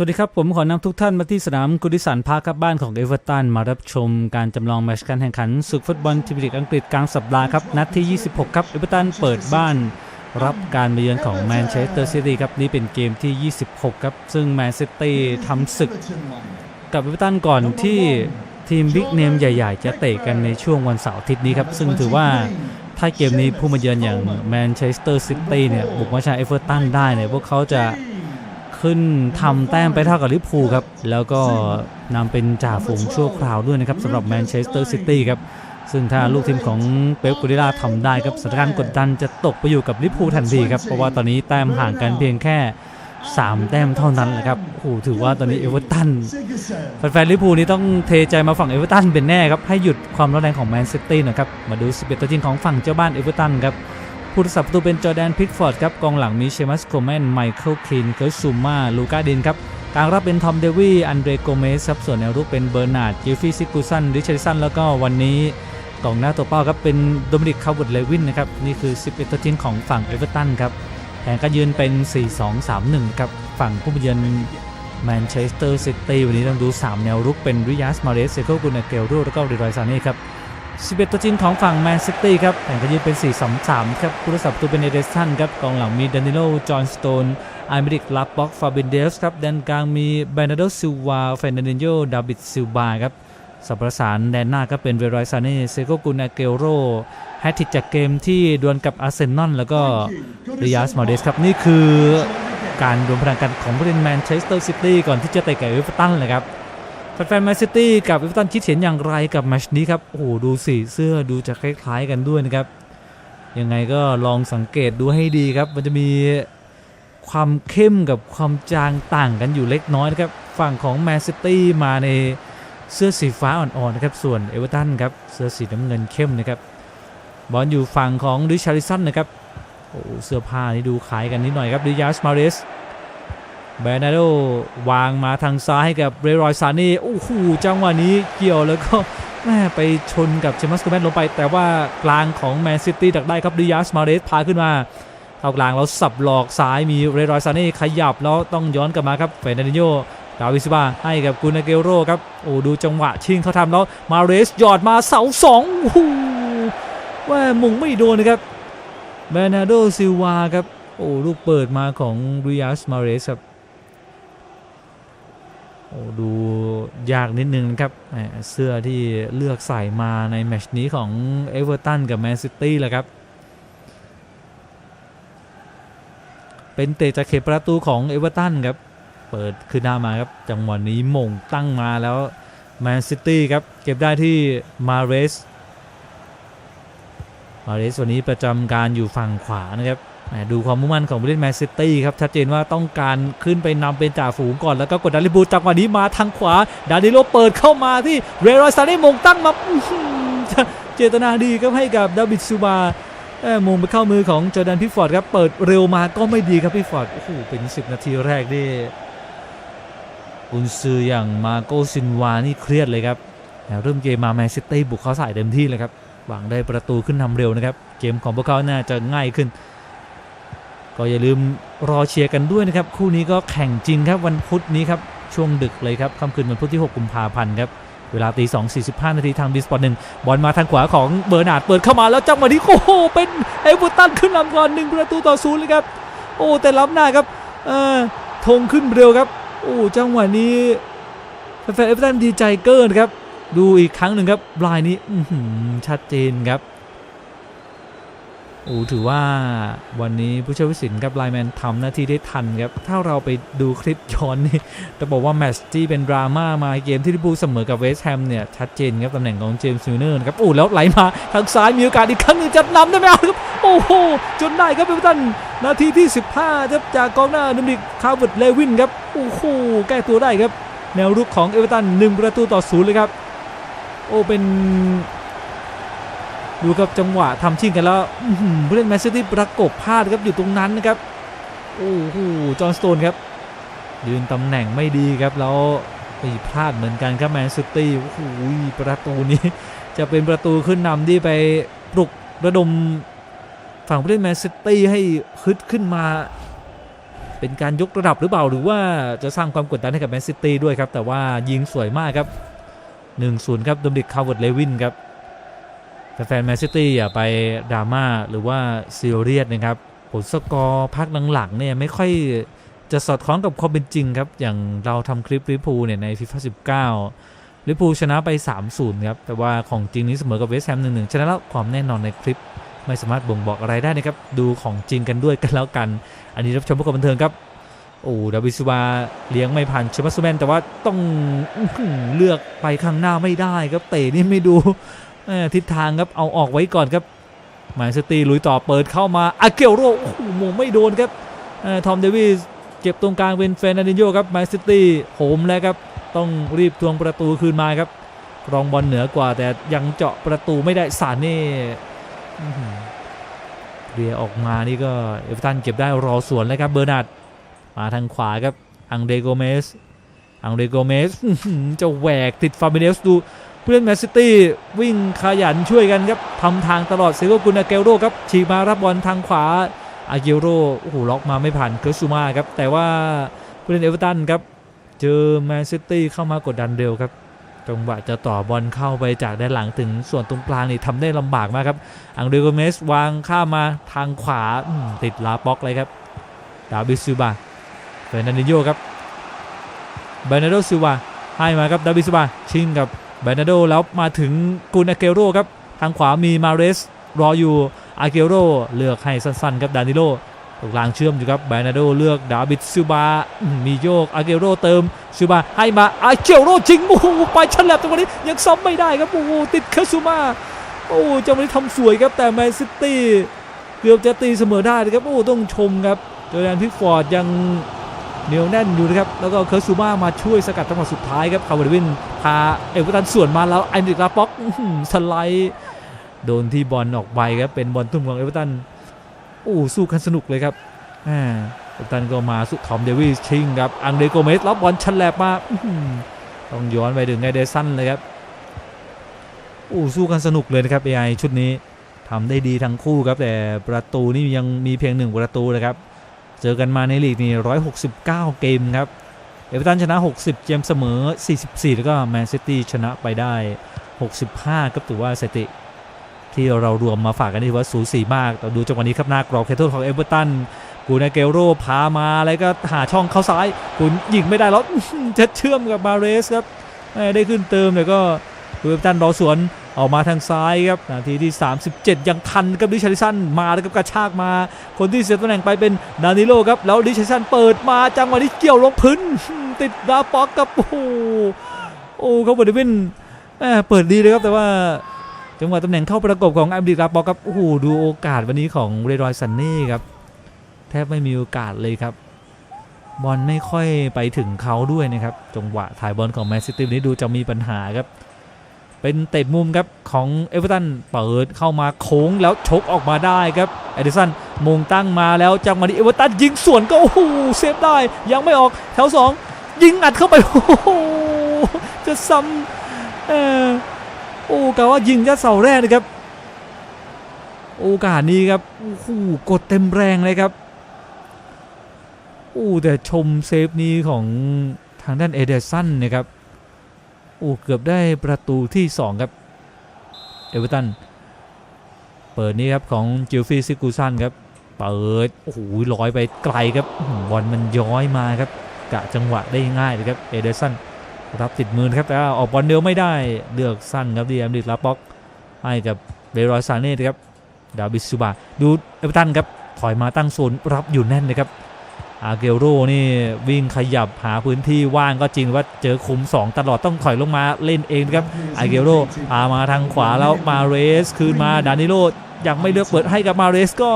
สวัสดีครับผมขอนำทุกท่านมาที่สนามกุดิสันพาร์คครับบ้านของเอเวอร์ตันมารับชมการจำลองแมตช์การแข่งขันศึกฟุตบอลทีมลีกอังกฤษกลางสัปดาห์ครับนัดที่ 26 ครับเอเวอร์ตันเปิดบ้านรับการมาเยือนของแมนเชสเตอร์ซิตี้ครับนี่เป็นเกมที่ 26 ครับ ซึ่งแมนซิตี้ทำศึกกับเอเวอร์ตันก่อนที่ทีมบิ๊กเนมใหญ่ ๆ จะเตะกันในช่วงวันเสาร์อาทิตย์นี้ครับซึ่งถือว่าถ้าเกมนี้ผู้มาเยือนอย่างแมนเชสเตอร์ซิตี้เนี่ยบุกมาชนะเอเวอร์ตันได้เนี่ยพวกเขาจะ ขึ้นทำแต้มไปเท่ากับลิเวอร์พูลครับ แล้วก็นำเป็นจ่าฝูงชั่วคราวด้วยนะครับสำหรับแมนเชสเตอร์ซิตี้ครับซึ่งถ้าลูกทีมของเป๊ปกูดิลาทำได้ครับสถานการณ์กดดันจะตกไปอยู่กับลิเวอร์พูลทันทีครับ เพราะว่าตอนนี้แต้มห่างกันเพียงแค่ 3 แต้มเท่านั้นแหละครับโอ้ถือว่าตอนนี้เอเวอร์ตันแฟนๆลิเวอร์พูลนี่ต้องเทใจมาฝั่งเอเวอร์ตันเป็นแน่ครับ ให้หยุดความร้อนแรงของแมนซิตี้นะครับ มาดู11ตัวจริงของฝั่งเจ้าบ้านเอเวอร์ตันครับ ผู้รักษาประตูเป็นจอแดนพิทฟอร์ดครับกองหลังมีเชมัสโคแมนไมเคิลคลีนเคิร์ซูมาลูกาดินครับกลางรับเป็นทอมเดวี่อันเดรโกเมสครับส่วนแนวรุกเป็นเบอร์นาร์ดจิฟฟี่ซิกูสันริชาร์ดสันแล้วก็วันนี้กองหน้าตัวเป้าครับเป็นโดมินิกคาร์บุดเลวินนะครับนี่คือ 11 ตัวจริงของฝั่งเอเวอร์ตันครับแผนการยืนเป็น 4-2-3-1ครับฝั่งผู้เยือนแมนเชสเตอร์ซิตี้วันนี้ต้องดู 3 แนวรุกเป็นริยัสมาเรสเซโคกุนเกลโรแล้วก็ริรอยซาเน่ครับ 11 ตัวจริงของฝั่งแมนซิตี้ครับแข่งกันยืนเป็น 4-2-3 ครับผู้รักษาประตูเป็นเอเดสันครับกองหลังมีดานิโล จอห์นสโตนไอเมริกลับบ็อกฟาบินเดสครับแดนกลางมีเบรนาโดซิลวาเฟรนันโยดาบิดซิลบาครับสับประสานแดนหน้าก็เป็นเวรอยซาเน่เซโกกุนาเกโรแฮตติจากเกมที่ดวลกับอาร์เซนอลแล้วก็ริยัสมาเดสครับ นี่คือการรวมพลังกันของผู้เล่นแมนเชสเตอร์ซิตี้ก่อนที่จะเตะกับเอเวอร์ตันเลยครับ แฟนแมนซิตี้กับเอเวอร์ตันคิดเห็นอย่างไรกับแมชนี้ครับ โอ้โห ดูสีเสื้อดูจะคล้ายๆกันด้วยนะครับ ยังไงก็ลองสังเกตดูให้ดีครับ มันจะมีความเข้มกับความจางต่างกันอยู่เล็กน้อยนะครับ ฝั่งของแมนซิตี้มาในเสื้อสีฟ้าอ่อนๆนะครับ ส่วนเอเวอร์ตันครับ เสื้อสีน้ำเงินเข้มนะครับ บอลอยู่ฝั่งของดิชาริสันนะครับ โอ้เสื้อผ้านี่ดูคล้ายกันนิดหน่อยครับดิยาสมาเรส เบรนาโดวางมาทางซ้ายให้กับเรย์รอยซานี่โอ้โหจังหวะนี้เกี่ยวแล้วก็แม่ไปชนกับเชมัสโกแมนลงไป แต่ว่ากลางของแมนซิตี้ดักได้ครับดิยาสมาเรสพาขึ้นมาเข้ากลางแล้วสับหลอกซ้ายมีเรย์รอยซานี่ขยับแล้วต้องย้อนกลับมาครับเฟรนันดิโยดาวิสบาให้กับกุนาเกโรครับโอ้ดูจังหวะชิงเขาทำแล้วมาเรสหยอดมาเสาสองโอ้โหว่ามุงไม่โดนนะครับเบรนาโดซิวาครับโอ้ลูกเปิดมาของริยัสมาเรสครับ โอ้ดูยากนิดนึงนะครับเสื้อที่เลือกใส่มาในแมชนี้ของเอเวอร์ตันกับแมนซิตี้แหละครับ เป็นเตะจากเขตประตูของเอเวอร์ตันครับ เปิดขึ้นหน้ามาครับ จังหวะนี้มงตั้งมาแล้วแมนซิตี้ครับ เก็บได้ที่มาเรสมาเรสวันนี้ประจำการอยู่ฝั่งขวานะครับ ดูความมุ่งมั่นของผู้เล่นแมนซิตี้ครับ ชัดเจนว่าต้องการขึ้นไปนำเป็นจ่าฝูงก่อน แล้วก็กดดันลิบูจังหวะนี้มาทางขวา ดานิโลเปิดเข้ามาที่เรย์รอยซาเน่มงตั้งมาเจตนาดีครับให้กับดาวิดซูบาเอ้ยมงไปเข้ามือของจอร์แดนพิฟฟอร์ดครับ เปิดเร็วมาก็ไม่ดีครับพิฟฟอร์ด โอ้โห เป็น 10 นาทีแรกนี่กุนซืออย่างมาโกซินวานี่เครียดเลยครับเริ่มเกมมาแมนซิตี้บุกเขาใส่เต็มที่เลยครับหวังได้ประตูขึ้นนำเร็วนะครับ เกมของพวกเขาน่าจะง่ายขึ้น ก็อย่าลืมรอเชียร์กันด้วยนะครับ คู่นี้ก็แข่งจริงครับวันพุธนี้ครับ ช่วงดึกเลยครับค่ำคืนวันพุธที่ 6 กุมภาพันธ์ครับ เวลาตี 2 45 นาทีทางบีสปอร์ตหนึ่งบอลมาทางขวาของเบอร์นาร์ดเปิดเข้ามาแล้วจังหวะนี้โอ้โห เป็นเอเวอร์ตันขึ้นนำก่อนหนึ่งประตูต่อศูนย์เลยครับ โอ้แต่ล้ำหน้าครับเออธงขึ้นเร็วครับ โอ้จังหวะนี้แฟนเอเวอร์ตันดีใจเกินครับ ดูอีกครั้งหนึ่งครับลายนี้ชัดเจนครับ โอ้ถือว่าวันนี้ผู้ช่วยวิสินกับไลแมนทำหน้าที่ได้ทันครับ ถ้าเราไปดูคลิปย้อนนี่จะบอกว่าแมตช์ที่เป็นดราม่ามาเกมที่ลิเวอร์พูลเสมอกับเวสต์แฮมเนี่ย ชัดเจนครับตำแหน่งของเจมส์มิลเนอร์ครับโอ้แล้วไหลมาทางซ้ายมีโอกาสอีกครั้งหนึ่งจะนำได้ไหมครับ โอ้โห จนได้ครับเอเวอร์ตันนาทีที่ 15ครับจากกองหน้าดมินิกคาร์เวิร์ดเลวินครับโอ้โหแก้ตัวได้ครับ แนวรุกของเอเวอร์ตันหนึ่งประตูต่อศูนย์เลยครับโอ้เป็น ดูครับจังหวะทำชิ่งกันแล้วอื้อหือผู้เล่นแมนซิตี้ประกบพลาดครับอยู่ตรงนั้นนะครับโอ้โหจอห์นสโตนครับ ยืนตำแหน่งไม่ดีครับแล้วไปพลาดเหมือนกันครับแมนซิตี้โอ้โหประตูนี้ จะเป็นประตูขึ้นนำที่ไปปลุกระดมฝั่งผู้เล่นแมนซิตี้ให้ฮึดขึ้นมา เป็นการยกระดับหรือเปล่าหรือว่าจะสร้างความกดดันให้กับแมนซิตี้ด้วยครับ แต่ว่ายิงสวยมากครับ 1-0 ครับดมินิกคาร์เวิร์ดเลวินครับ แฟนแมนซิตี้อย่าไปดราม่าหรือว่าซีเรียสนะครับ ผลสกอร์พักหลังๆเนี่ยไม่ค่อยจะสอดคล้องกับความเป็นจริงครับ อย่างเราทำคลิปลิเวอร์พูเนี่ยในฟีฟ่า19ลิพูชนะไป 3-0 ครับ แต่ว่าของจริงนี้เสมอกับเวสต์แฮม1-1 ชนะแล้วความแน่นอนในคลิปไม่สามารถบ่งบอกอะไรได้นะครับ ดูของจริงกันด้วยกันแล้วกัน อันนี้รับชมพื่อควาบันเทิงครับ โอ้ดาวิดซิวาเลี้ยงไม่ผ่านเชมัสแมนแต่ว่าต้องเลือกไปข้างหน้าไม่ได้ครับเตะนี่ไม่ดู ทิศทางครับเอาออกไว้ก่อนครับมนซิตี้ลุยต่อเปิดเข้ามาอาเกลโรโอ้โหมงไม่โดนครับอทอมเดวิสเก็บตรงกลางเป็นเฟรนันดินโยครับแมนซิตี้โหมแล้วครับ ต้องรีบทวงประตูคืนมาครับรองบอลเหนือกว่าแต่ยังเจาะประตูไม่ได้สารนี่เรียออกมานี่ก็เอเวอร์ตันเก็บได้รอสวนเลยครับเบอร์นาร์ดมาทางขวาครับอังเดโกเมสอังเดโกเมสจะแหวกติดฟาร์มิเนสดู เพื่อนแมนซิตี้วิ่งขยันช่วยกันครับทำทางตลอดเซโกกุนอาเกลโรครับฉีกมารับบอลทางขวาอาเกลโรโอ้โหล็อกมาไม่ผ่านเคิร์ซูมาครับแต่ว่าผู้เล่นเอเวอร์ตันครับเจอแมนซิตี้เข้ามากดดันเร็วครับจังหวะจะต่อบอลเข้าไปจากด้านหลังถึงส่วนตรงกลางนี่ทำได้ลำบากมากครับอังเดโกเมสวางข้ามาทางขวาติดลาป็อกเลยครับดาวิดซิลบาเฟรนันดิโยครับเบนาโดซิลวาให้มาครับดาวิดซิลวาชิงกับ เบนาโดแล้วมาถึงกุนอาเกโรครับ ทางขวามีมาเรส รออยู่อาเกโรเลือกให้สั้นๆครับดานิโลตรงกลางเชื่อมอยู่ครับเบนาโดเลือกดาวิดซิบา มีโยกอาเกโรเติมซิบาให้มาอาเกโรจริงโอ้โหไปฉลับจังนี้ยังซ้ำไม่ได้ครับโอ้โหติดเคาซูมาโอ้จังหวะนี้ทำสวยครับแต่แมนซิตี้เกือบจะตีเสมอได้นะครับโอ้ต้องชมครับโจแดนพิกฟอร์ดยัง เหนียวแน่นอยู่นะครับ แล้วก็เคิร์ซูมามาช่วยสกัดจังหวะสุดท้ายครับคาร์วาวินพาเอเวอร์ตันส่วนมาแล้วไอนิกลาป็อกสไลด์โดนที่บอลออกไปครับเป็นบอลทุ่มของเอเวอร์ตันโอ้สู้กันสนุกเลยครับอ่าเอเวอร์ตันก็มาสุดทอมเดวิสชิงครับอังเดโกเมสรับบอลชันแลบมาต้องย้อนไปถึงไงเดซันเลยครับโอ้สู้กันสนุกเลยนะครับ AI ชุดนี้ทำได้ดีทั้งคู่ครับแต่ประตูนี่ยังมีเพียงหนึ่งประตูนะครับ เจอกันมาในลีกนี่169 เกมครับ เอเวอร์ตันชนะ 60เกมเสมอ 44 แล้วก็แมนซิตี้ชนะไปได้ 65ครับถือว่าสถิติ ที่เรารวมมาฝากกันนี่ถือว่าสูสีมากแต่ดูจังหวะนี้ครับหน้ากรอบเคโทษของเอเวอร์ตันกูนาเกโรพามาแล้วก็หาช่องเข้าซ้ายคุณยิงไม่ได้แล้วจะเชื่อมกับมาเรสครับได้ขึ้นเติมแต่ก็เอเวอร์ตันรอสวน ออกมาทางซ้ายครับนาทีที่ 37 ยังทันกับดิชาริสันมาแล้วกับกระชากมา คนที่เสียตำแหน่งไปเป็นดานิโลครับแล้วดิชาริสันเปิดมาจังหวะนี้เกี่ยวลงพื้นติดดาป็อกครับโอ้โหโอ้เขาบริเวณเปิดดีเลยครับแต่ว่าจังหวะตำแหน่งเข้าประกบของอัมดิดาป็อกครับโอ้โหดูโอกาสวันนี้ของเรย์รอยซันนี่ครับแทบไม่มีโอกาสเลยครับ บอลไม่ค่อยไปถึงเขาด้วยนะครับจังหวะถ่ายบอลของแมนซิตี้วันนี้ดูจะมีปัญหาครับ เป็นเตะมุมครับของเอเวอร์ตันเปิดเข้ามาโค้งแล้วชกออกมาได้ครับเอดิสันมงตั้งมาแล้วจังหวะนี้เอเวอร์ตันยิงสวนก็โอ้โหเซฟได้ยังไม่ออกแถวสองยิงอัดเข้าไปโอ้โหจะซ้ำเออโอ้กะว่ายิงยัดเสาแรกนะครับ โอกาสนี้ครับโอ้โหกดเต็มแรงเลยครับโอ้แต่ชมเซฟนี้ของทางด้านเอเดสันนะครับ อ้เกือบได้ประตูที่ 2 ครับ เอเวอร์ตัน เปิดนี้ครับของจิลฟี่ซิกูซันครับ เปิด โอ้โหลอยไปไกลครับบอลมันย้อยมาครับ กะจังหวะได้ง่ายเลยครับ เอเดอร์สันรับติดมือครับแต่ว่าออกบอลเดียวไม่ได้เลือกสั้นครับดีแอมดิดลาป็อกให้กับเบรอยซาเน่ครับดาวิดซูบาดูเอเวอร์ตันครับถอยมาตั้งโซนรับอยู่แน่นเลยครับ อาเกโรนี่วิ่งขยับหาพื้นที่ว่างก็จริงว่าเจอคุม 2 ตลอดต้องถอยลงมาเล่นเองนะครับอาเกโรพามาทางขวาแล้วมาเรสคืนมาดานิโลยังไม่เลือกเปิดให้กับมาเรสก็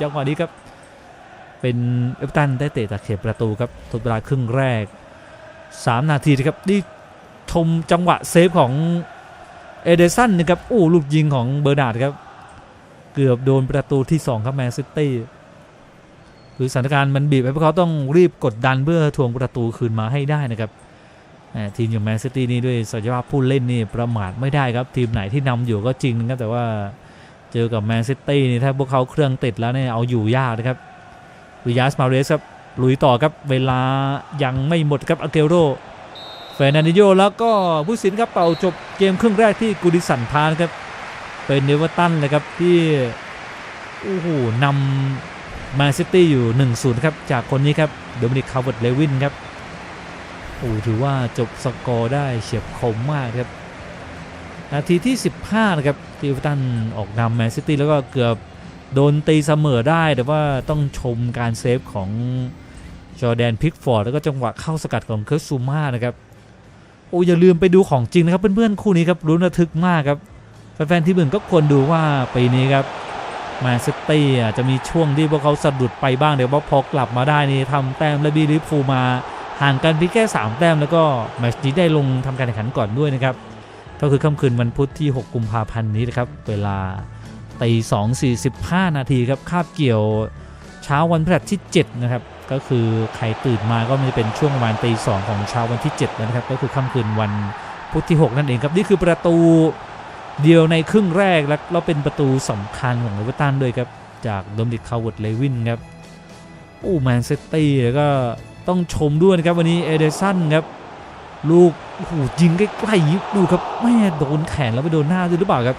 จังหวะนี้ครับ เป็นเอเวอร์ตันได้เตะจากเขตประตูครับทดเวลาครึ่งแรก 3 นาทีนะครับนี่ชมจังหวะเซฟของเอเดสันนะครับโอ้ลูกยิงของเบอร์นาร์ดครับ เกือบโดนประตูที่ 2 ครับแมนซิตี้ คือสถานการณ์มันบีบให้พวกเขาต้องรีบกดดันเพื่อทวงประตูคืนมาให้ได้นะครับทีมอย่างแมนซิตี้นี่ด้วยศักยภาพผู้เล่นนี่ประมาทไม่ได้ครับ ทีมไหนที่นำอยู่ก็จริงนะครับแต่ว่าเจอกับแมนซิตี้นี่ถ้าพวกเขาเครื่องติดแล้วเนี่ยเอาอยู่ยากนะครับวิยาสมาเรสครับลุยต่อครับเวลายังไม่หมดครับอาเกโรเฟรนันดิโยแล้วก็ผู้สินครับเป่าจบเกมครึ่งแรกที่กูดิสันพานครับเป็นเนวตันเลยครับที่โอ้โหนำ แมนซิตี้อยู่ 1-0 ครับ จากคนนี้ครับโดมินิกคาร์เวิร์ดเลวินครับโอ้ถือว่าจบสกอร์ได้เฉียบคมมากครับ นาทีที่ 15 นะครับที่อเวตันออกนำแมนซิตี้แล้วก็เกือบโดนตีเสมอได้แต่ว่าต้องชมการเซฟของจอแดนพิกฟอร์ดแล้วก็จังหวะเข้าสกัดของเคิร์ซูมานะครับโอ้อย่าลืมไปดูของจริงนะครับเพื่อนๆคู่นี้ครับรุ้นระทึกมากครับแฟนๆที่อื่นก็ควรดูว่าปีนี้ครับ แมนซิตี้อาจจะมีช่วงที่พวกเขาสะดุดไปบ้างเดี๋ยวพอ กลับมาได้นี่ทำแต้มและบีลิฟูมา ห่างกันเพียงแค่ 3 แต้มแล้วก็แมตช์นี้ได้ลงทำการแข่งขันก่อนด้วยนะครับ ก็คือค่ำคืนวันพุธที่ 6 กุมภาพันธ์นี้นะครับ เวลาตี2 45นาทีครับคาบเกี่ยวเช้าวันพฤหัสที่ 7 นะครับ ก็คือใครตื่นมาก็มันจะเป็นช่วงประมาณตี2ของเช้าวันที่7นะครับก็คือค่ำคืนวันพุธที่ 6 นั่นเองครับนี่คือประตู เดียวในครึ่งแรกแล้วเป็นประตูสำคัญของเอเวอร์ตันด้วยครับ จากโดมดิกคาร์เวิร์ดเลวินครับโอ้แมนซิตี้แล้วก็ต้องชมด้วยนะครับวันนี้เอเดสันครับลูกโอ้โหยิงใกล้ๆยิดูครับแม่โดนแขนแล้วไปโดนหน้าด้วยหรือเปล่าครับ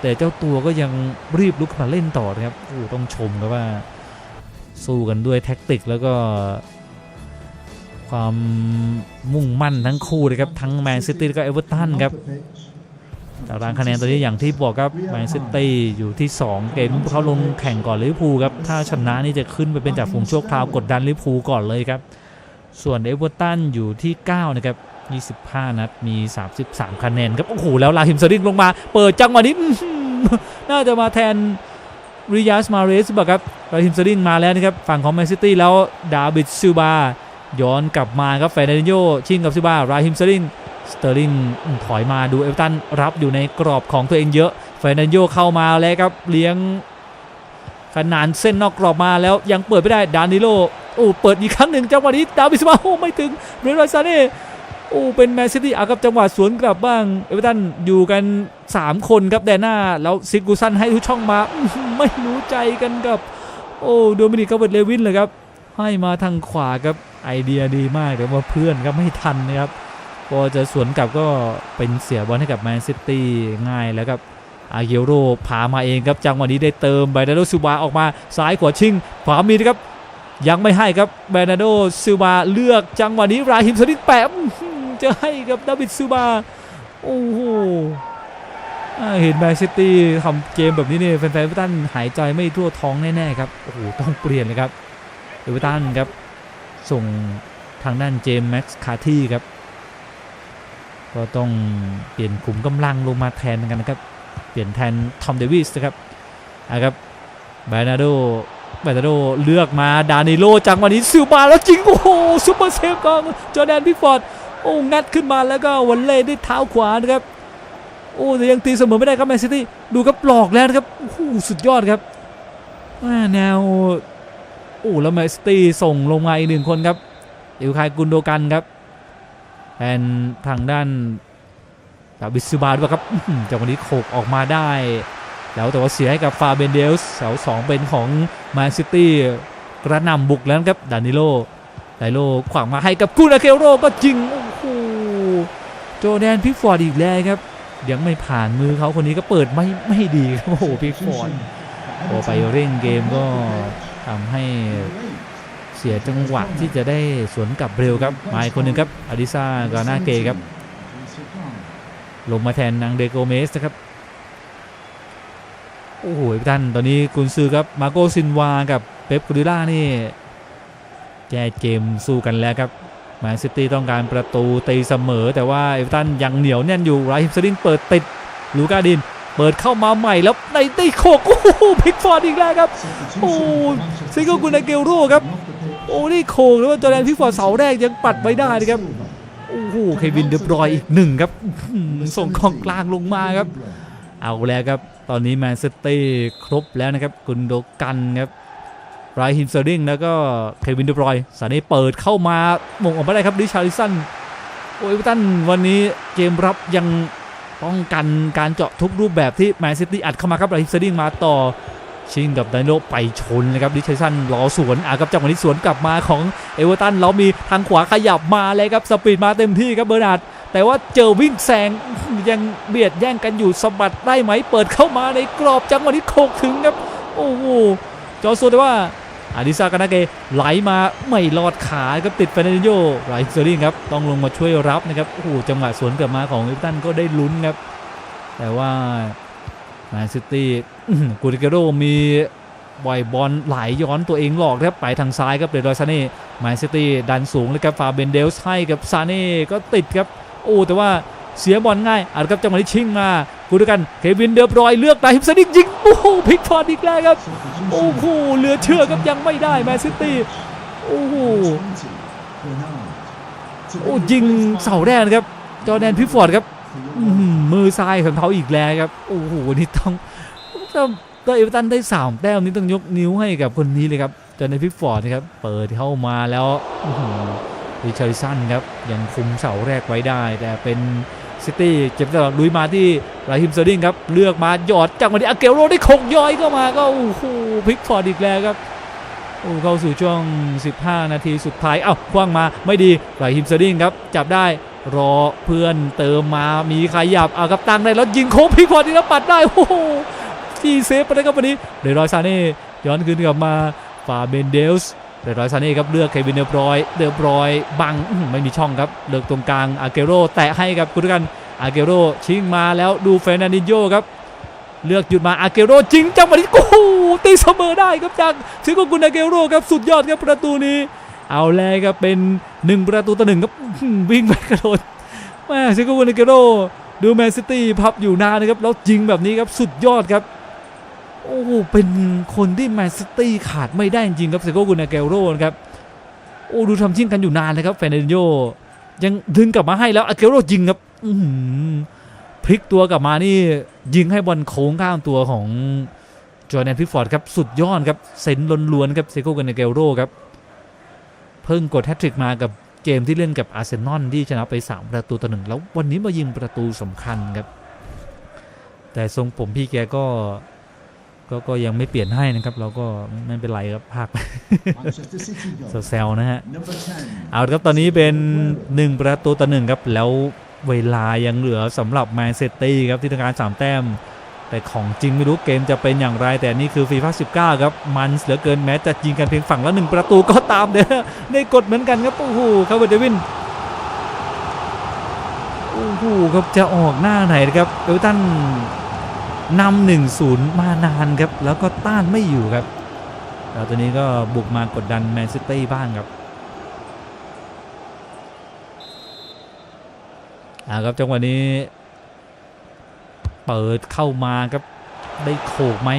แต่เจ้าตัวก็ยังรีบลุกมาเล่นต่อนะครับโอ้ต้องชมครับว่า สู้กันด้วยแท็กติกแล้วก็ความมุ่งมั่นทั้งคู่เลยครับ ทั้งแมนซิตี้แล้วก็เอเวอร์ตันครับ ตารางคะแนนตอนนี้อย่างที่บอกครับแมนซิตี้อยู่ที่ 2 เกมเขาลงแข่งก่อนลิเวอร์พูลครับ ถ้าชนะนี่จะขึ้นไปเป็นจ่าฝูงชั่วคราวกดดันลิเวอร์พูลก่อนเลยครับ ส่วนเอเวอร์ตันอยู่ที่ 9 นะครับ 25 นัดมี 33 คะแนนครับ โอ้โห แล้วลาฮิมสลิงลงมา เปิดจังหวะนี้น่าจะมาแทนริยาสมาเรสบ่ครับลาฮิมสลิงมาแล้วนะครับ ฝั่งของแมนซิตี้แล้วดาวิดซิลบาย้อนกลับมาครับแฟรนดินโยชิงกับซิลบาราฮิมสลิง สเตอร์ลิงถอยมาดูเอเวตันรับอยู่ในกรอบของตัวเองเยอะแฟนดินโยเข้ามาแล้วครับเลี้ยงขนานเส้นนอกกรอบมาแล้วยังเปิดไม่ได้ดานิโลโอ้เปิดอีกครั้งหนึ่งจังหวะนี้ดาวิสมาโอ้ไม่ถึงเรนไรซาเน่โอ้เป็นแมนซิตี้อากับจังหวะสวนกลับบ้างเอเวอร์ตันอยู่กัน 3 คนครับแดนหน้า แล้วซิกูซันให้ทุกช่องมา ไม่รู้ใจกันกับ โอ้โดมินิกคาเบิร์ตเลวินเลยครับ ให้มาทางขวาครับไอเดียดีมากแต่ว่าเพื่อนครับไม่ทันนะครับ พอจะสวนกลับก็เป็นเสียบอลให้กับแมนซิตี้ง่ายแล้วครับอาเกโรพามาเองครับจังหวะนี้ได้เติมไบนาโดซูบาออกมาซ้ายขวาชิงขวามีนะครับยังไม่ให้ครับเบรนาโดซิลบาเลือกจังหวะนี้ราฮิมสลิดแปมจะให้กับดาวิดซิลบาโอ้โหเห็นแมนซิตี้ทำเกมแบบนี้เนี่ยแฟนๆอเวอร์ตันหายใจไม่ทั่วท้องแน่ๆครับโอ้โหต้องเปลี่ยนเลยครับเอเวอร์ตันครับส่งทางด้านเจมส์แม็กซ์คาร์ที่ครับ ก็ต้องเปลี่ยนขุมกำลังลงมาแทนกันนะครับ เปลี่ยนแทนทอมเดวิสนะครับอะครับเบรนาโดเบรนาโดเลือกมาดานิโลจังวะนี้ซิลบาแล้วจริง โอ้โหซุปเปอร์เซฟของจอแดนพิฟอร์ดโอ้งัดขึ้นมาแล้วก็วันเล่ด้วยเท้าขวานะครับ โอ้แต่ยังตีเสมอไม่ได้ครับแมนซิตี้ดูครับหลอกแล้วนะครับโอ้โหสุดยอดครับแม่แนวโอ้แล้วแมนซิตี้ส่งลงมาอีกหนึ่งคนครับอิวคายกุนโดกันครับ แทนทางด้านดาบิดซูบาด้วยครับจากวันนี้โขกออกมาได้ แล้วแต่ว่าเสียให้กับฟาเบนเดลส์เสาสองเป็นของมนซิตี้กระนำบุกแล้วครับดานิโลไดโลขวางมาให้กับกุนอาเคโรก็จริงโอ้โหโจแดนพิกฟอร์ดอีกแล้วครับยังไม่ผ่านมือเขาคนนี้ก็เปิดไม่ไม่ดีครับโอ้โหพิกฟอร์ดพอไปเร่งเกมก็ทำให้ เสียจังหวะที่จะได้สวนกลับเร็วครับมาอีกคนหนึ่งครับอดิซากานาเกครับ ลงมาแทนนางเดโกเมสนะครับโอ้โหท่านตอนนี้กุนซือครับมาโกซินวากับเป๊ปกูดิล่านี่แก้เกมสู้กันแล้วครับแมนซิตี้ต้องการประตูตีเสมอ แต่ว่าเอเวตันยังเหนียวแน่นอยู่ไรฮิมสลิงเปิดติดลูกาดิน เปิดเข้ามาใหม่แล้วในได้โขกโอ้โหพิกฟอร์ดอีกแล้วครับ โอ้ซิงเกิลกุนอาเกลโร่ครับ โอ้นี่โขกแล้วว่าจอร์แดนพิกฟอร์ดเสาแรกยังปัดไว้ได้นะครับโอ้โหเควินเดบรอยอีกหนึ่งครับส่งของกลางลงมาครับ เอาแล้วครับ ตอนนี้แมนซิตี้ครบแล้วนะครับกุนโดกันครับไรฮิมเซอร์ดิงแล้วก็เควินเดบรอยสานี้เปิดเข้ามามงออกมาได้ครับดิชาริสันโอ้ยตันวันนี้เกมรับยังป้องกันการเจาะทุกรูปแบบที่แมนซิตี้อัดเข้ามาครับไรฮิมเซอร์ดิงมาต่อ ชิงกับไดโนไปชนนะครับดิชสันรอสวนอะครับจังหวะนี้สวนกลับมาของเอเวอร์ตันเรามีทางขวาขยับมาเลยครับสปีดมาเต็มที่ครับเบอร์นาร์ดแต่ว่าเจอวิ่งแซงยังเบียดแย่งกันอยู่สะบัดได้ไหมเปิดเข้ามาในกรอบจังหวะนี้โคกถึงครับ โอ้โหจอร์จโซแต่ว่าอาดิซากานาเกไหลมาไม่รอดขาครับติดเฟรนโยไรเซอริงครับต้องลงมาช่วยรับนะครับโอ้โหจังหวะสวนกลับมาของเอเวอร์ตันก็ได้ลุ้นครับแต่ว่า แมนซิตี้กูริเกโรมีบอยบอลไหลย้อนตัวเองหลอกครับไปทางซ้ายครับเดรอยซาเน่แมนซิตี้ดันสูงเลยครับฟาเบนเดลส์ให้กับซาเน่ก็ติดครับโอ้แต่ว่าเสียบอลง่ายอะครับจังหวะนี้ชิงมากูดูกันเควินเดอร์บรอยเลือกไดฮิปสติกยิงโอ้โหพลิกพอดอีกแล้วครับโอ้โหเหลือเชื่อครับยังไม่ได้แมนซิตี้โอ้โหโอ้ยิงเสาแรกนะครับจอแดนพิฟฟอร์ดครับ มือซ้ายของเขาอีกแล้วครับ โอ้โหนี่ต้องต้องต้องเอเวอร์ตันได้สามแต้มนี้ต้องยกนิ้วให้กับคนนี้เลยครับจอร์นพิฟฟอร์ดนะครับ เปิดเข้ามาแล้วอื้อหือริชาร์ดสันครับ ยังคุมเสาแรกไว้ได้ แต่เป็นซิตี้เจ็บตลอดลุยมาที่ไรฮิมเซอร์ดิงครับ เลือกมาหยอดจากมาที่อาเกโรได้คงย้อยเข้ามาก็โอ้โหพิกฟอร์ดอีกแล้วครับโอ้เข้าสู่ช่วง 15 นาทีสุดท้าย เอ้าคว้างมาไม่ดีไหลฮิมเซอร์ดิงครับ จับได้ รอเพื่อนเติมมามีขยับเอาครับตั้งได้แล้วยิงโค้งพลิกพอดีแล้วปัดได้โอ้โหที่เซฟไปได้ครับวันนี้เดรอยซาเน่ย้อนคืนกลับมาฟาเบนเดลส์เดรอยซาเน่ครับเลือกเควินเดอร์บรอยเดอร์บรอยบังไม่มีช่องครับเลือกตรงกลางอาเกโรแตะให้กับกุนกันอาเกโรชิงมาแล้วดูเฟรนันดิโยครับเลือกหยุดมาอาเกโรจริงจังวะนี้โอ้โหตีเสมอได้ครับจากซิโกกุนอาเกโรครับสุดยอดครับประตูนี้ เอาแล้วครับเป็นหนึ่งประตูต่อหนึ่งครับวิ่งไปกระโดดแม่ซิโกกุนอาเกโรดูแมนซิตี้พับอยู่นานนะครับแล้วยิงแบบนี้ครับสุดยอดครับ โอ้เป็นคนที่แมนซิตี้ขาดไม่ได้จริงครับซิโกกุนอาเกโรนครับโอ้ดูทำชิ่งกันอยู่นานเลยครับเฟรนันโยยังดึงกลับมาให้แล้วอาเกโรยิงครับพลิกตัวกลับมานี่ยิงให้บอลโค้งข้ามตัวของจอร์แดนพิฟฟอร์ดครับสุดยอดครับเซนล้วนครับเซโกกันในเกโรครับ เพิ่งกดแฮตทริกมากับเกมที่เล่นกับอาร์เซนอลที่ชนะไป 3 ประตูต่อหนึ่งแล้ววันนี้มายิงประตูสำคัญครับ แต่ทรงผมพี่แกก็ก็ก็ยังไม่เปลี่ยนให้นะครับ เราก็ไม่เป็นไรครับพากไปแซวๆนะฮะ เอาละครับตอนนี้เป็น 1 ประตูต่อหนึ่งครับ แล้วเวลายังเหลือสำหรับแมนเซตี้ครับที่ต้องการ3แต้ม แต่ของจริงไม่รู้เกมจะเป็นอย่างไร แต่นี่คือฟีฟ่า19 ครับ มันเหลือเกินแม้จะยิงกันเพียงฝั่งละหนึ่งประตูก็ตามเด้อได้กดเหมือนกันครับ โอ้โหคาร์เวอร์เดวินโอ้โหครับจะออกหน้าไหนครับเอเวอร์ตันนำหนึ่งศูนย์มานานครับ แล้วก็ต้านไม่อยู่ครับแล้วตอนนี้ก็บุกมากดดันแมนซิตี้บ้างครับอ่าครับจังหวะนี้ เปิดเข้ามาครับได้โขกไหม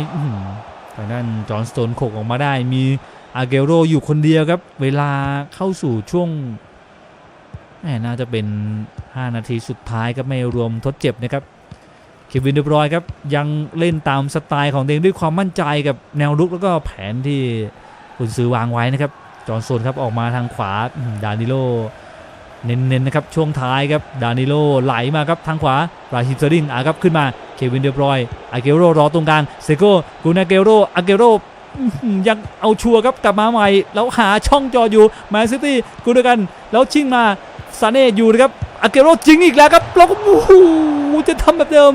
ทางด้านจอห์นสโตนโขกออกมาได้มีอาเกโรอยู่คนเดียวครับ เวลาเข้าสู่ช่วงแหมน่าจะเป็น 5 นาทีสุดท้ายครับไม่รวมทดเจ็บนะครับเควินเดบรอยครับยังเล่นตามสไตล์ของตัวเองด้วยความมั่นใจกับแนวรุกแล้วก็แผนที่คุณซื้อวางไว้นะครับ จอห์นโซนครับออกมาทางขวาดานิโล เน้นๆนะครับช่วงท้ายครับดานิโลไหลมาครับทางขวาราฮิมเซอร์ดิงอะครับขึ้นมาเควินเดบรอยอาเกโรรอตรงกลางเซโกกูนาเกโรอาเกโรยังเอาชัวร์ครับกลับมาใหม่ แล้วหาช่องจออยู่แมนซิตี้กูด้วยกัน แล้วชิงมาซาเน่อยู่นะครับอาเกโรจริงอีกแล้วครับแล้วก็โอ้โหจะทำแบบเดิม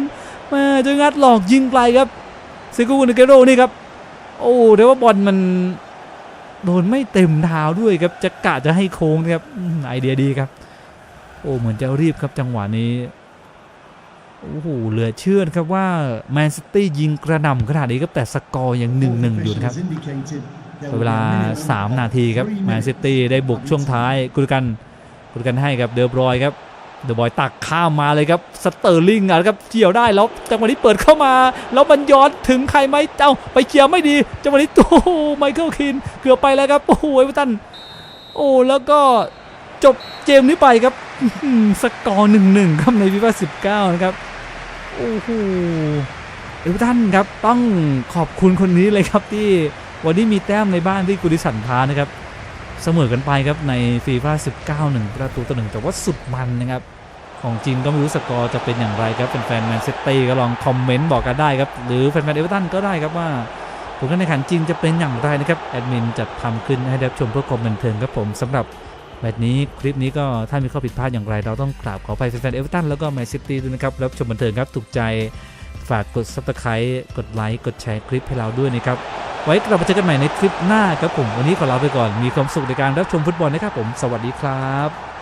ม่จะงัดหลอกยิงไกลครับเซโกกูนาเกโรนี่ครับโอ้เดี๋ยวว่าบอลมัน โดนไม่เต็มเท้าด้วยครับจะกะจะให้โค้งนะครับอืมไอเดียดีครับ โอ้เหมือนจะรีบครับจังหวะนี้โอ้โหเหลือเชื่อนะครับว่าแมนซิตี้ยิงกระหน่ำขนาดนี้ครับแต่สกอร์ยังหนึ่งหนึ่งอยู่นะครับเวลา 3 นาทีครับแมนซิตี้ได้บุกช่วงท้ายกุลกันกุลกันให้กับเดอร์บรอยครับ เดอร์บอยตักข้ามมาเลยครับสเตอร์ลิงอะครับเกี่ยวได้แล้วจังหวะนี้เปิดเข้ามา แล้วมันย้อนถึงใครไหมเอ้าไปเคลียร์ไม่ดีจังหวะนี้โอ้โหไมเคิลคินเกือบไปแล้วครับโอ้โหเอเวอร์ตันโอ้แล้วก็จบเกมนี้ไปครับสกอร์หนึ่งหนึ่งครับในฟีฟ่าสิบเก้านะครับโอ้โหเอเวอร์ตันครับต้องขอบคุณคนนี้เลยครับที่วันนี้มีแต้มในบ้านที่กุดิสันพานะครับ เสมอกันไปครับในฟีฟ่า19หนึ่งประตูต่อหนึ่งแต่ว่าสุดมันนะครับ ของจริงก็ไม่รู้สกอร์จะเป็นอย่างไรครับเป็นแฟนแมนเชสเตอร์ก็ลองคอมเมนต์บอกกันได้ครับ หรือแฟนแมนเอเวอร์ตันก็ได้ครับว่าผลการแข่งขันจริงจะเป็นอย่างไรนะครับ แอดมินจัดทำขึ้นให้ได้ชมเพื่อความบันเทิงครับผมสำหรับแมตช์นี้คลิปนี้ก็ถ้ามีข้อผิดพลาดอย่างไร เราต้องกราบขออภัยแฟนๆเอเวอร์ตันแล้วก็แมนซิตี้ด้วยนะครับรับชมบันเทิงครับถูกใจฝากกด subscribe กดไลค์กดแชร์คลิปให้เราด้วยนะครับ ไว้กลับมาเจอกันใหม่ในคลิปหน้าครับผม วันนี้ขอลาไปก่อน มีความสุขในการรับชมฟุตบอลนะครับผม สวัสดีครับ